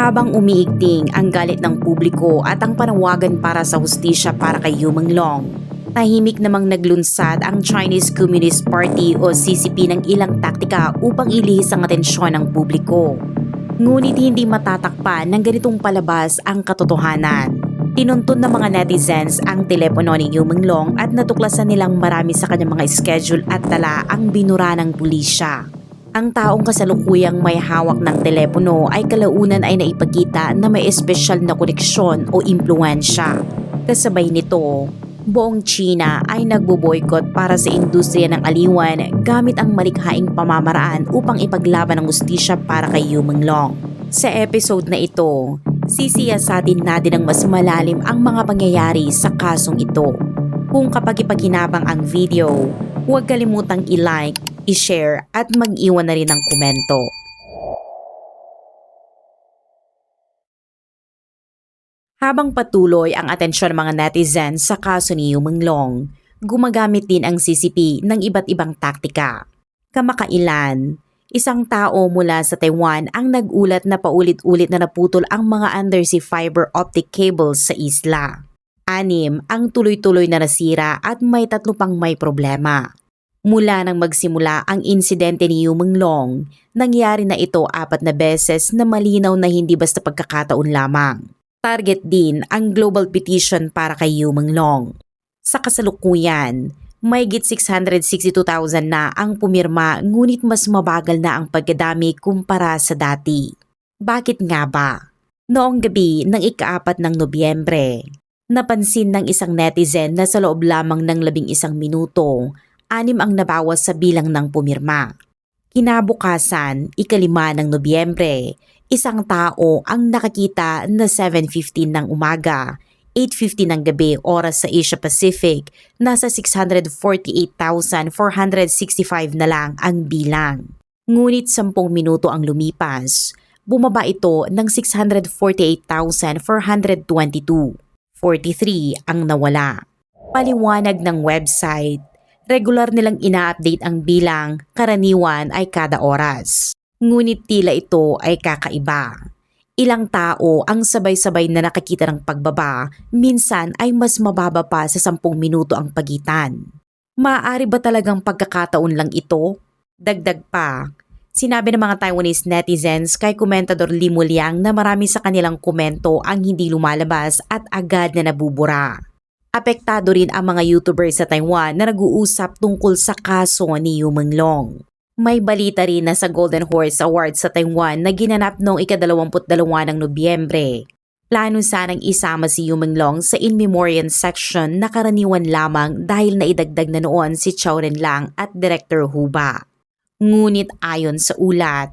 Habang umiigting ang galit ng publiko at ang panawagan para sa hustisya para kay Yumeng Long, tahimik namang naglunsad ang Chinese Communist Party o CCP ng ilang taktika upang ilihis ang atensyon ng publiko. Ngunit hindi matatakpan ng ganitong palabas ang katotohanan. Tinuntun ng mga netizens ang telepono ni Yumeng Long at natuklasan nilang marami sa kanyang mga schedule at tala ang binura ng pulisya. Ang taong kasalukuyang may hawak ng telepono ay kalaunan ay naipagkita na may espesyal na koneksyon o impluensya. Kasabay nito, buong China ay nagbo-boycott para sa industriya ng aliwan gamit ang malikhaing pamamaraan upang ipaglaban ang ustisya para kay Yumeng Long. Sa episode na ito, sisiyasatin natin ng mas malalim ang mga pangyayari sa kasong ito. Kung kapag ipaginabang ang video, huwag kalimutang i-like, i-share at mag-iwan na rin ng komento. Habang patuloy ang atensyon ng mga netizens sa kaso ni Yumeng Long, gumagamit din ang CCP ng iba't ibang taktika. Kamakailan, isang tao mula sa Taiwan ang nagulat na paulit-ulit na naputol ang mga undersea fiber optic cables sa isla. Anim ang tuloy-tuloy na nasira at may tatlo pang may problema. Mula nang magsimula ang insidente ni Yumeng Long, nangyari na ito apat na beses na malinaw na hindi basta pagkakataon lamang. Target din ang global petition para kay Yumeng Long. Sa kasalukuyan, Mayigit 662,000 na ang pumirma ngunit mas mabagal na ang pagkadami kumpara sa dati. Bakit nga ba? Noong gabi ng ikaapat ng Nobyembre, napansin ng isang netizen na sa loob lamang ng labing isang minuto, anim ang nabawas sa bilang ng pumirma. Kinabukasan, ikalima ng Nobyembre, isang tao ang nakakita na 7.15 ng umaga 8.50 ng gabi oras sa Asia Pacific, nasa 648,465 na lang ang bilang. Ngunit 10 minuto ang lumipas, bumaba ito ng 648,422. 43 ang nawala. Paliwanag ng website, regular nilang ina-update ang bilang, karaniwan ay kada oras. Ngunit tila ito ay kakaiba. Ilang tao ang sabay-sabay na nakakita ng pagbaba, minsan ay mas mababa pa sa 10 minuto ang pagitan. Maaari ba talagang pagkakataon lang ito? Dagdag pa, sinabi ng mga Taiwanese netizens kay komentador Li Muliang na marami sa kanilang komento ang hindi lumalabas at agad na nabubura. Apektado rin ang mga YouTubers sa Taiwan na nag-uusap tungkol sa kaso ni Yumeng Long. May balita rin na sa Golden Horse Awards sa Taiwan na ginanap noong ikadalawamput-dalawa ng Nobyembre. Plano sanang isama si Yumeng Long sa in memoriam section na karaniwan lamang dahil naidagdag na noon si Chow Lang at Director Huba. Ngunit ayon sa ulat,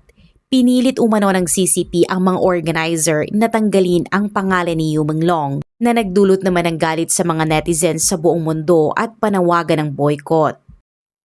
pinilit umano ng CCP ang mga organizer na tanggalin ang pangalan ni Yumeng Long na nagdulot naman ng galit sa mga netizens sa buong mundo at panawagan ng boycott.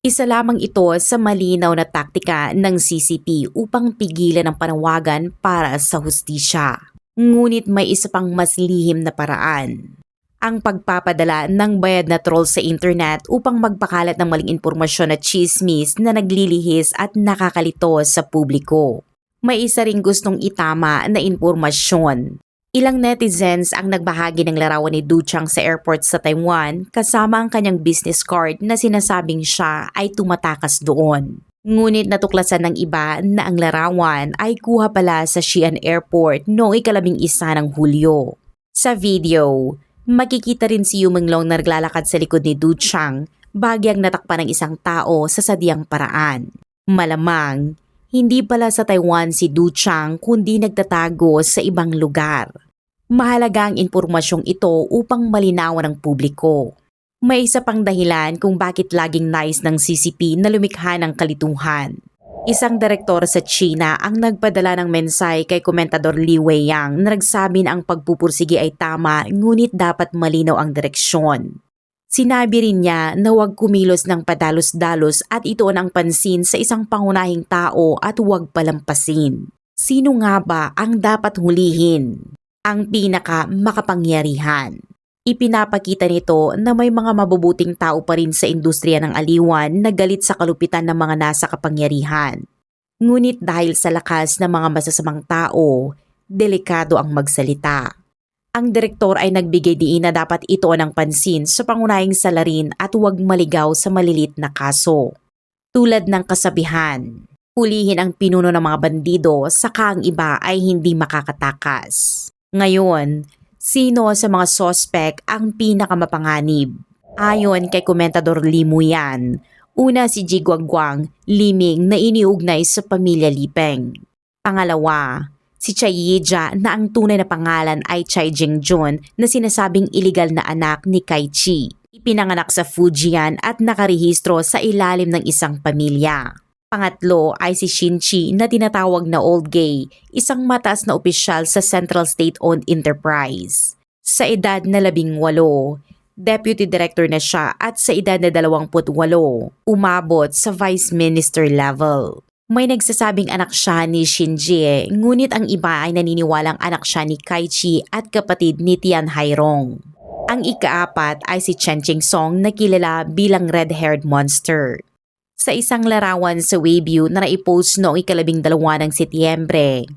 Isa lamang ito sa malinaw na taktika ng CCP upang pigilan ang panawagan para sa hustisya. Ngunit may isa pang mas lihim na paraan. Ang pagpapadala ng bayad na troll sa internet upang magpakalat ng maling impormasyon at chismis na naglilihis at nakakalito sa publiko. May isa ring gustong itama na impormasyon Ilang netizens ang nagbahagi ng larawan ni Du Chang sa airport sa Taiwan kasama ang kanyang business card na sinasabing siya ay tumatakas doon. Ngunit natuklasan ng iba na ang larawan ay kuha pala sa Xi'an Airport noong ikalabing isa ng Hulyo. Sa video, makikita rin si Yumeng Long na naglalakad sa likod ni Du Chang bagyang natakpan ng isang tao sa sadyang paraan. Malamang, hindi pala sa Taiwan si Du Chang kundi nagtatago sa ibang lugar. Mahalaga ang impormasyong ito upang malinawan ng publiko. May isa pang dahilan kung bakit laging nais ng CCP na lumikha ng kalituhan. Isang direktor sa China ang nagpadala ng mensahe kay komentador Li Weiyang na nagsabi na ang pagpupursige ay tama ngunit dapat malinaw ang direksyon. Sinabi rin niya na huwag kumilos ng padalos-dalos at itoon ang pansin sa isang pangunahing tao at huwag palampasin. Sino nga ba ang dapat hulihin? Ang pinaka makapangyarihan. Ipinapakita nito na may mga mabubuting tao pa rin sa industriya ng aliwan na galit sa kalupitan ng mga nasa kapangyarihan. Ngunit dahil sa lakas ng mga masasamang tao, delikado ang magsalita. Ang direktor ay nagbigay diin na dapat ito ng pansin sa pangunahing salarin at huwag maligaw sa malilit na kaso. Tulad ng kasabihan, hulihin ang pinuno ng mga bandido saka ang iba ay hindi makakatakas. Ngayon, sino sa mga sospek ang pinakamapanganib? Ayon kay Komentador Limu yan, una si Ji Guangguang, liming na iniugnay sa pamilya Lipeng. Pangalawa, si Chai Yijia na ang tunay na pangalan ay Chai Jingjun na sinasabing iligal na anak ni Kai Chi. Ipinanganak sa Fujian at nakarehistro sa ilalim ng isang pamilya. Pangatlo ay si Shinchi na tinatawag na Old Gay, isang mataas na opisyal sa Central State-owned enterprise. Sa edad na labing walo, deputy director na siya at sa edad na 28, umabot sa vice minister level. May nagsasabing anak siya ni Shinji, ngunit ang iba ay naniniwalang anak siya ni Kaichi at kapatid ni Tian Hairong. Ang ikaapat ay si Chen Ching Song na kilala bilang red-haired monster. Sa isang larawan sa Weibo na naipost noong ikalabing dalawa ng Setyembre,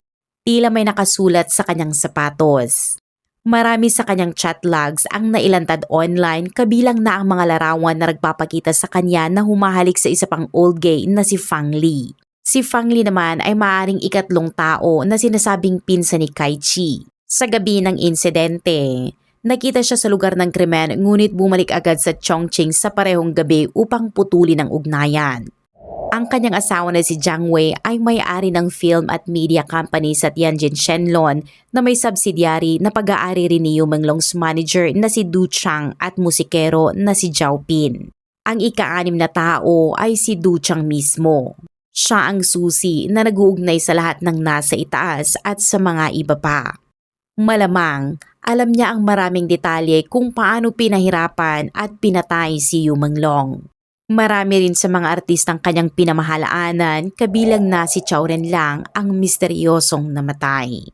tila may nakasulat sa kanyang sapatos. Marami sa kanyang chat logs ang nailantad online kabilang na ang mga larawan na nagpapakita sa kanya na humahalik sa isa pang old gay na si Fang Li. Si Fang Li naman ay maaring ikatlong tao na sinasabing pinsa ni Kai Chi. Sa gabi ng insidente, nakita siya sa lugar ng krimen ngunit bumalik agad sa Chongqing sa parehong gabi upang putulin ang ugnayan. Ang kanyang asawa na si Jiang Wei ay may-ari ng film at media company sa Tianjin Shenlong na may subsidiary na pag-aari rin ni Yu Menglong's manager na si Du Chang at musikero na si Zhao Pin. Ang ika-anim na tao ay si Du Chang mismo. Siya ang susi na nag-uugnay sa lahat ng nasa itaas at sa mga iba pa. Malamang, alam niya ang maraming detalye kung paano pinahirapan at pinatay si Yu Menglong. Marami rin sa mga artistang kanyang pinamahalaanan, kabilang na si Chow Ren Lang ang misteryosong namatay.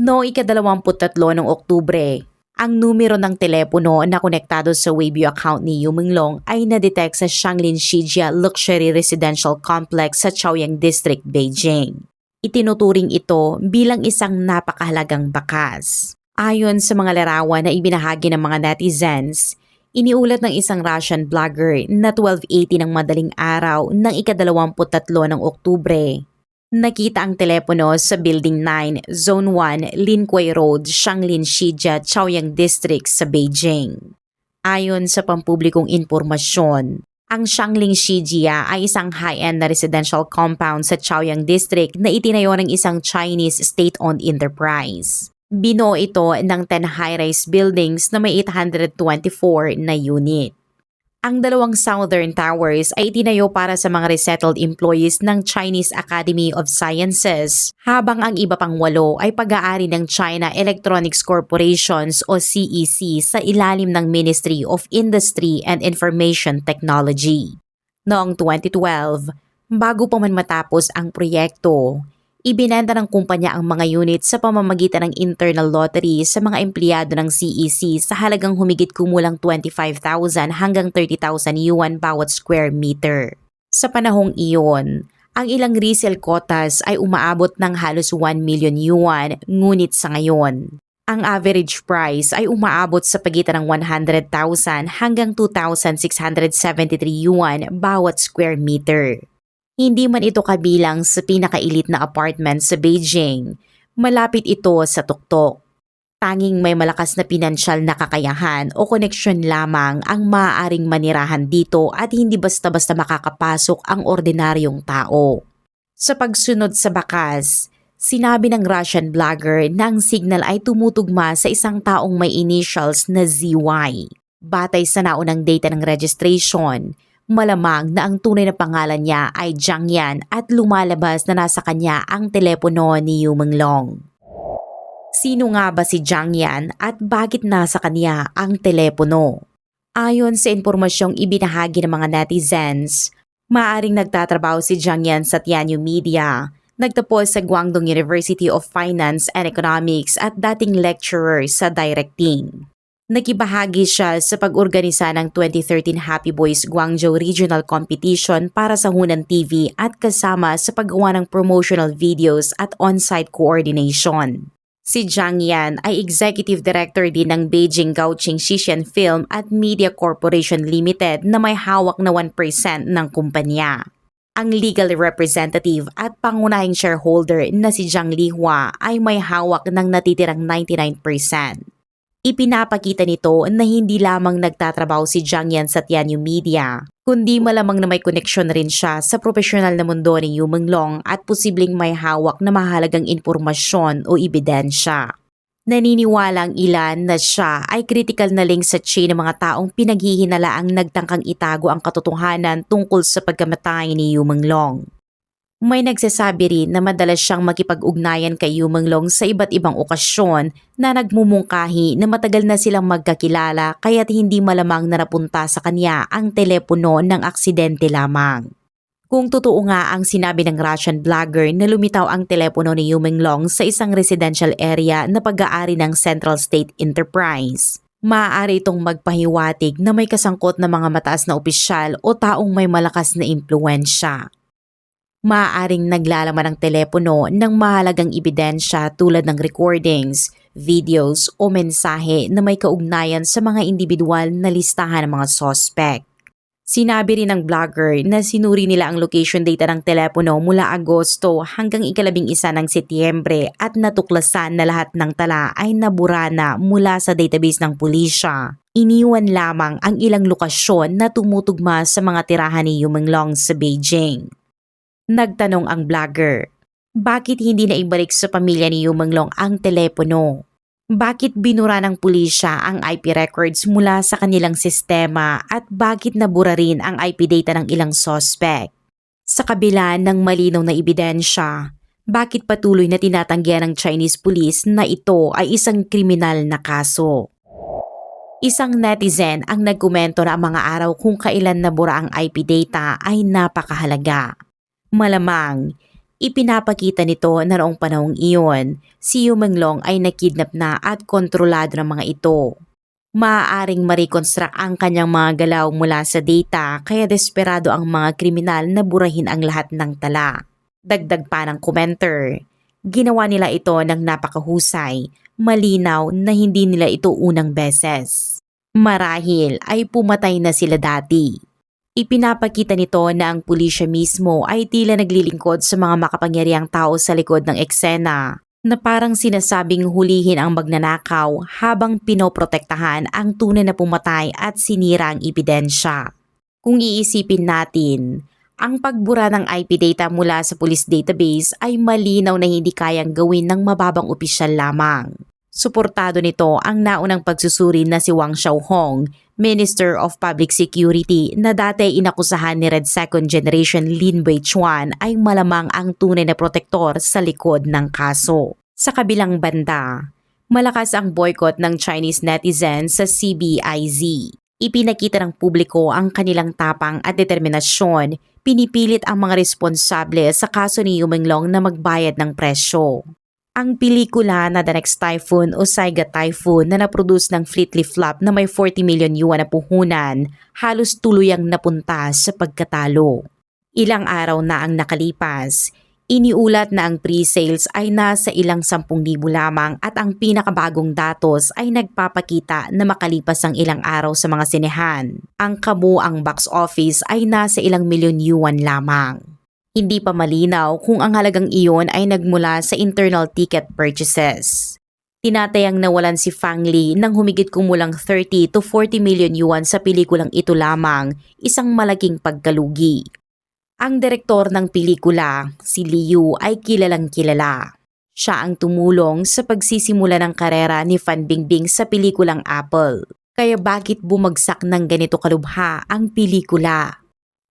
No ikadalawamput-tatlo ng Oktubre, ang numero ng telepono na konektado sa Weibo account ni Yu Menglong ay na-detect sa Shanglin Shijia Luxury Residential Complex sa Chaoyang District, Beijing. Itinuturing ito bilang isang napakahalagang bakas. Ayon sa mga larawan na ibinahagi ng mga netizens, iniulat ng isang Russian blogger na 12.80 ng madaling araw ng ikadalawamput-tatlo ng Oktubre. Nakita ang telepono sa Building 9, Zone 1, Linquay Road, Shanglin Shijia, Chaoyang District sa Beijing. Ayon sa pampublikong impormasyon, ang Shanglin Shijia ay isang high-end na residential compound sa Chaoyang District na itinayo ng isang Chinese state-owned enterprise. Bino ito ng 10 high-rise buildings na may 824 na unit. Ang dalawang southern towers ay itinayo para sa mga resettled employees ng Chinese Academy of Sciences, habang ang iba pang walo ay pag-aari ng China Electronics Corporations o CEC sa ilalim ng Ministry of Industry and Information Technology. Noong 2012, bago pa man matapos ang proyekto, ibinenta ng kumpanya ang mga unit sa pamamagitan ng internal lottery sa mga empleyado ng CEC sa halagang humigit kumulang 25,000 hanggang 30,000 yuan bawat square meter. Sa panahong iyon, ang ilang resale quotas ay umaabot ng halos 1 million yuan ngunit sa ngayon, ang average price ay umaabot sa pagitan ng 100,000 hanggang 2,673 yuan bawat square meter. Hindi man ito kabilang sa pinakailit na apartment sa Beijing. Malapit ito sa tuktok. Tanging may malakas na pinansyal na kakayahan o koneksyon lamang ang maaaring manirahan dito at hindi basta-basta makakapasok ang ordinaryong tao. Sa pagsunod sa bakas, sinabi ng Russian blogger na ang signal ay tumutugma sa isang taong may initials na ZY. Batay sa naunang data ng registration, Malamang na ang tunay na pangalan niya ay Jiang Yan at lumalabas na nasa kanya ang telepono ni Yu Menglong. Sino nga ba si Jiang Yan at bakit nasa kanya ang telepono? Ayon sa impormasyong ibinahagi ng mga netizens, maaring nagtatrabaho si Jiang Yan sa Tianyu Media, nagtapos sa Guangdong University of Finance and Economics at dating lecturer sa directing. Nagibahagi siya sa pag-organisa ng 2013 Happy Boys Guangzhou Regional Competition para sa Hunan TV at kasama sa paggawa ng promotional videos at on-site coordination. Si Zhang Yan ay Executive Director din ng Beijing Gauching Xishan Film at Media Corporation Limited na may hawak na 1% ng kumpanya. Ang legal representative at pangunahing shareholder na si Zhang Lihua ay may hawak ng natitirang 99%. Ipinapakita nito na hindi lamang nagtatrabaho si Zhang Yan sa Tianyu Media, kundi malamang na may koneksyon rin siya sa profesional na mundo ni Yu Menglong at posibleng may hawak na mahalagang impormasyon o ebidensya. Naniniwala ang ilan na siya ay critical na link sa chain ng mga taong pinaghihinalaang nagtangkang itago ang katotohanan tungkol sa pagkamatay ni Yu Menglong. May nagsasabi rin na madalas siyang makipag-ugnayan kay Yu Menglong sa iba't ibang okasyon na nagmumungkahi na matagal na silang magkakilala kaya't hindi malamang na napunta sa kanya ang telepono ng aksidente lamang. Kung totoo nga ang sinabi ng Russian vlogger na lumitaw ang telepono ni Yu Menglong sa isang residential area na pag-aari ng Central State Enterprise, maaari itong magpahiwatig na may kasangkot na mga mataas na opisyal o taong may malakas na impluensya maaaring naglalaman ng telepono ng mahalagang ebidensya tulad ng recordings, videos o mensahe na may kaugnayan sa mga individual na listahan ng mga suspect. Sinabi rin ng vlogger na sinuri nila ang location data ng telepono mula Agosto hanggang ikalabing isa ng Setyembre at natuklasan na lahat ng tala ay nabura na mula sa database ng pulisya. Iniwan lamang ang ilang lokasyon na tumutugma sa mga tirahan ni Yumenglong sa Beijing. Nagtanong ang vlogger, bakit hindi na ibalik sa pamilya ni Yumanglong ang telepono? Bakit binura ng pulisya ang IP records mula sa kanilang sistema at bakit nabura rin ang IP data ng ilang suspect? Sa kabila ng malinaw na ebidensya, bakit patuloy na tinatanggihan ng Chinese police na ito ay isang kriminal na kaso? Isang netizen ang nagkomento na ang mga araw kung kailan nabura ang IP data ay napakahalaga. Malamang, ipinapakita nito na noong panahong iyon, si Yu Menglong ay nakidnap na at kontrolado ng mga ito. Maaaring ma-reconstruct ang kanyang mga galaw mula sa data kaya desperado ang mga kriminal na burahin ang lahat ng tala. Dagdag pa ng commenter, ginawa nila ito ng napakahusay, malinaw na hindi nila ito unang beses. Marahil ay pumatay na sila dati. Ipinapakita nito na ang pulisya mismo ay tila naglilingkod sa mga makapangyarihang tao sa likod ng eksena na parang sinasabing hulihin ang magnanakaw habang pinoprotektahan ang tunay na pumatay at sinira ang ebidensya. Kung iisipin natin, ang pagbura ng IP data mula sa police database ay malinaw na hindi kayang gawin ng mababang opisyal lamang. Suportado nito ang naunang pagsusuri na si Wang Xiaohong, Minister of Public Security na dati inakusahan ni Red Second Generation Lin Weichuan ay malamang ang tunay na protektor sa likod ng kaso. Sa kabilang banda, malakas ang boycott ng Chinese netizens sa CBIZ. Ipinakita ng publiko ang kanilang tapang at determinasyon, pinipilit ang mga responsable sa kaso ni Yumenglong na magbayad ng presyo. Ang pelikula na The Next Typhoon o Saiga Typhoon na naproduce ng Fleetly Flop na may 40 million yuan na puhunan halos tuluyang napunta sa pagkatalo. Ilang araw na ang nakalipas, iniulat na ang pre-sales ay nasa ilang 10,000 lamang at ang pinakabagong datos ay nagpapakita na makalipas ang ilang araw sa mga sinehan. Ang kabuang box office ay nasa ilang milyon yuan lamang. Hindi pa malinaw kung ang halagang iyon ay nagmula sa internal ticket purchases. Tinatayang nawalan si Fang Li ng humigit kumulang 30 to 40 million yuan sa pelikulang ito lamang, isang malaking pagkalugi. Ang direktor ng pelikula, si Liu, ay kilalang kilala. Siya ang tumulong sa pagsisimula ng karera ni Fan Bingbing sa pelikulang Apple. Kaya bakit bumagsak ng ganito kalubha ang pelikula?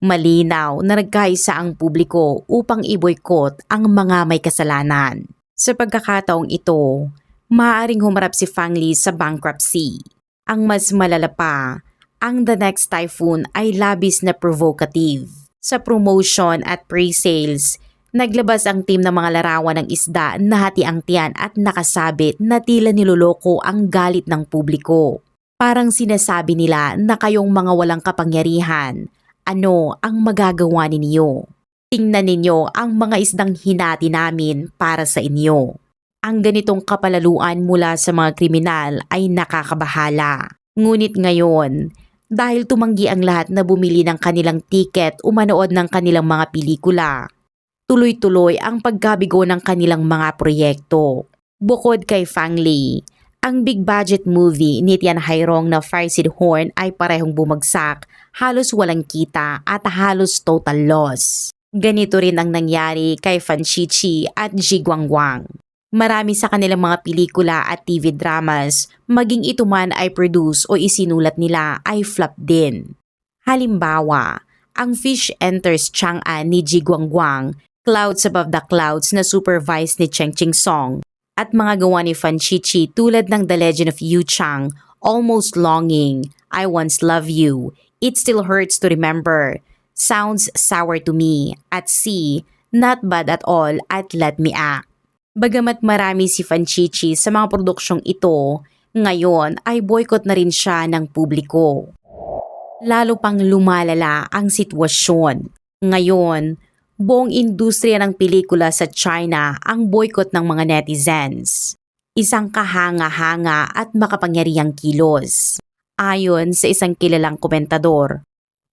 Malinaw na nagkaisa ang publiko upang i-boycott ang mga may kasalanan. Sa pagkakataong ito, maaaring humarap si Fang Li sa bankruptcy. Ang mas malala pa, ang The Next Typhoon ay labis na provocative. Sa promotion at pre-sales, naglabas ang team ng mga larawan ng isda na hati ang tiyan at nakasabit na tila niloloko ang galit ng publiko. Parang sinasabi nila na kayong mga walang kapangyarihan, ano ang magagawa ninyo? Tingnan ninyo ang mga isdang hinati namin para sa inyo. Ang ganitong kapalaluan mula sa mga kriminal ay nakakabahala. Ngunit ngayon, dahil tumanggi ang lahat na bumili ng kanilang tiket o manood ng kanilang mga pelikula, tuloy-tuloy ang pagkabigo ng kanilang mga proyekto. Bukod kay Fang Li, ang big budget movie ni Tian Hairong na Farsid Horn ay parehong bumagsak, halos walang kita at halos total loss. Ganito rin ang nangyari kay Fan Chichi at Ji Guangguang. Marami sa kanilang mga pelikula at TV dramas, maging ito man ay produce o isinulat nila ay flop din. Halimbawa, ang Fish Enters Chang'an ni Ji Guangguang, Clouds Above the Clouds na supervised ni Cheng Ching Song, at mga gawa ni Fan Chichi tulad ng The Legend of Yu Chang, Almost Longing, I Once Love You, It Still Hurts to Remember, Sounds Sour to Me, at C, Not Bad at All at Let Me Act. Bagamat marami si Fan Chichi sa mga produksyong ito, ngayon ay boycott na rin siya ng publiko. Lalo pang lumalala ang sitwasyon. Ngayon, buong industriya ng pelikula sa China ang boycott ng mga netizens. Isang kahanga-hanga at makapangyarihang kilos. Ayon sa isang kilalang komentador,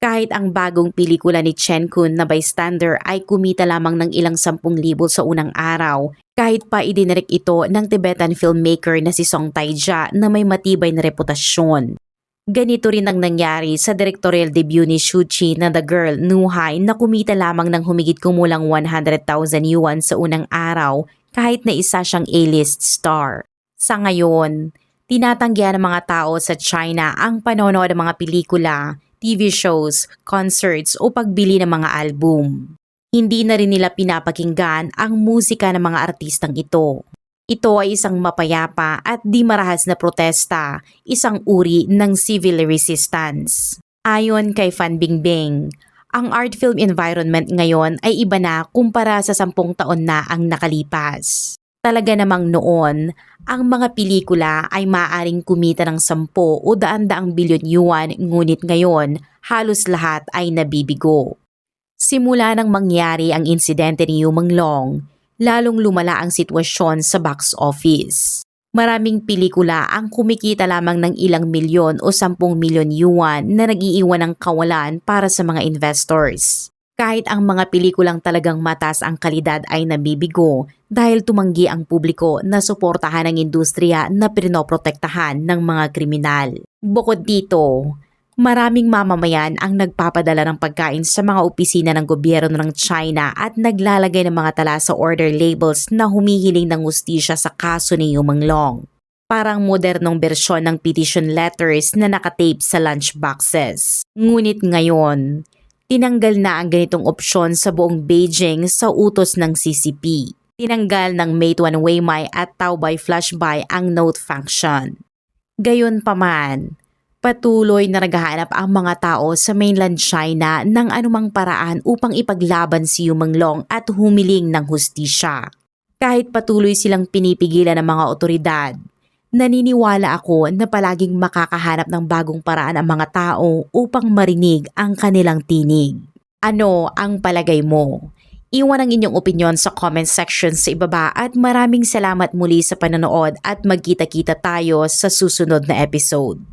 kahit ang bagong pelikula ni Chen Kun na bystander ay kumita lamang ng ilang sampung libo sa unang araw, kahit pa idinirek ito ng Tibetan filmmaker na si Song Taija na may matibay na reputasyon. Ganito rin ang nangyari sa directorial debut ni Shuchi na The Girl Nuhai na kumita lamang ng humigit kumulang 100,000 yuan sa unang araw kahit na isa siyang A-list star. Sa ngayon, tinatanggihan ng mga tao sa China ang panonood ng mga pelikula, TV shows, concerts o pagbili ng mga album. Hindi na rin nila pinapakinggan ang musika ng mga artistang ito. Ito ay isang mapayapa at di marahas na protesta, isang uri ng civil resistance. Ayon kay Fan Bingbing, ang art film environment ngayon ay iba na kumpara sa sampung taon na ang nakalipas. Talaga namang noon, ang mga pelikula ay maaring kumita ng sampo o daan-daang bilyon yuan ngunit ngayon halos lahat ay nabibigo. Simula nang mangyari ang insidente ni Yumeng Long, lalong lumala ang sitwasyon sa box office. Maraming pelikula ang kumikita lamang ng ilang milyon o sampung milyon yuan na nag-iiwan ng kawalan para sa mga investors. Kahit ang mga pelikulang talagang matas ang kalidad ay nabibigo dahil tumanggi ang publiko na suportahan ang industriya na pinoprotektahan ng mga kriminal. Bukod dito, Maraming mamamayan ang nagpapadala ng pagkain sa mga opisina ng gobyerno ng China at naglalagay ng mga tala sa order labels na humihiling ng ustisya sa kaso ni Yumeng Long. Parang modernong bersyon ng petition letters na nakatape sa lunchboxes. Ngunit ngayon, tinanggal na ang ganitong opsyon sa buong Beijing sa utos ng CCP. Tinanggal ng Meituan Weimai at Taobay Flashbuy ang note function. Gayon pa man, Patuloy na naghahanap ang mga tao sa mainland China ng anumang paraan upang ipaglaban si Yumeng Long at humiling ng hustisya. Kahit patuloy silang pinipigilan ng mga otoridad, naniniwala ako na palaging makakahanap ng bagong paraan ang mga tao upang marinig ang kanilang tinig. Ano ang palagay mo? Iwan ang inyong opinion sa comment section sa ibaba at maraming salamat muli sa panonood at magkita-kita tayo sa susunod na episode.